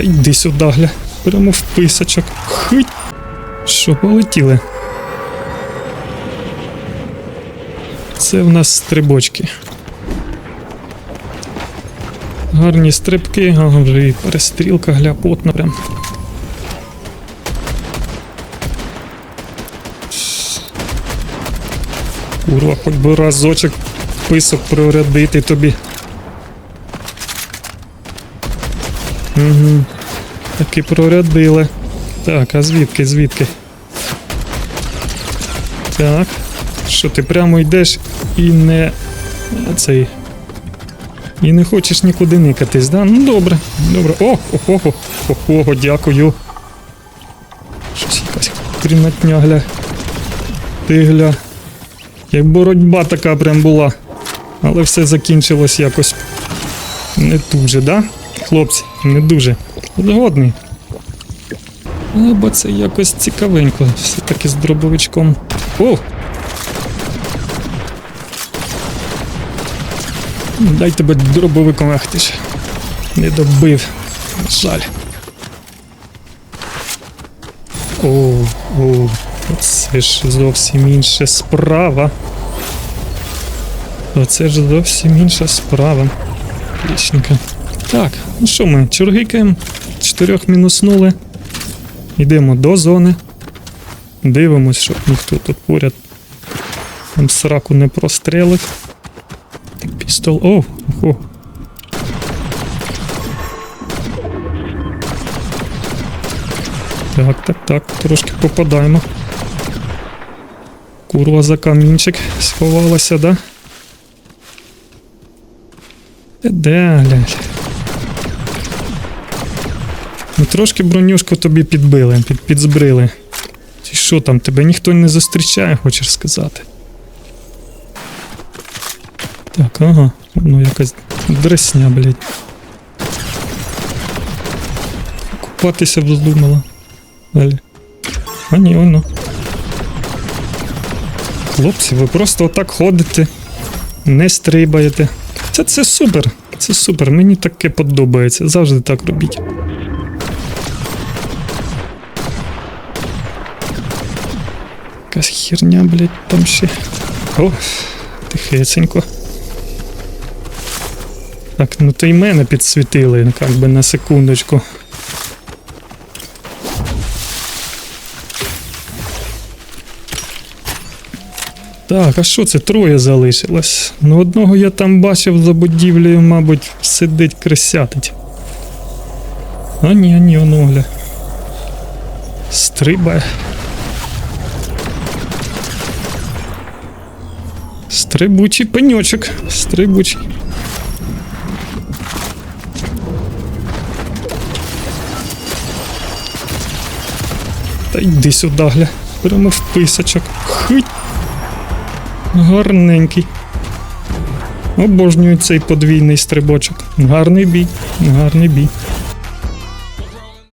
Та йди сюди, гля. Прямо в писочок. Хить. Що, полетіли? Це в нас стрибочки. Гарні стрибки, ага, вже і перестрілка, гля, потна прям. Курва, хоч би разочок писок прорядити тобі. Угу. Таки прорядили. Так, а звідки, звідки? Так. Що ти прямо йдеш і не. цей. І не хочеш нікуди никатись, да? Ну добре, добре. О, охо, охо, дякую. Щось якась крінатня, гля. Ти. Як боротьба така прям була. Але все закінчилось якось не дуже, да? Хлопці, не дуже. Згодний. Але бо це якось цікавенько. Все-таки з дробовичком. О! Дай тебе дробовиком, ах ж. Не добив. Жаль. О, о, це ж зовсім інша справа. Оце ж зовсім інша справа. Отлічненько. Так, ну що ми, чургикаємо, чотирьох мінуснули. Йдемо до зони. Дивимось, щоб ніхто тут поряд нам сраку не прострелив. Пістол. О! Ого. Так, так, так, трошки попадаємо. Курва за камінчик сховалася, да? Де, глянь. Ну трошки бронюшку тобі підбили, під, підзбрили. Чи що там, тебе ніхто не зустрічає, хочеш сказати? Так, ага, ну якась дресня, блядь. Купатися вздумала. Далі. А ні, воно. Хлопці, ви просто отак ходите, не стрибаєте. Це, це супер. Це супер, мені таке подобається. Завжди так робіть. Якась херня, блядь, там ще. О, тихесенько. Так, ну то й мене підсвітили, ну, як би на секундочку. Так, а що це троє залишилось? Ну одного я там бачив за будівлею, мабуть, сидить крисятить. А ні, ні, оно гля. Стрибає. Стрибучий пеньочок. Стрибучий. Та йди сюди, гля. Прямо в писочок. Хить. Гарненький. Обожнюю цей подвійний стрибочок. Гарний бій, гарний бій.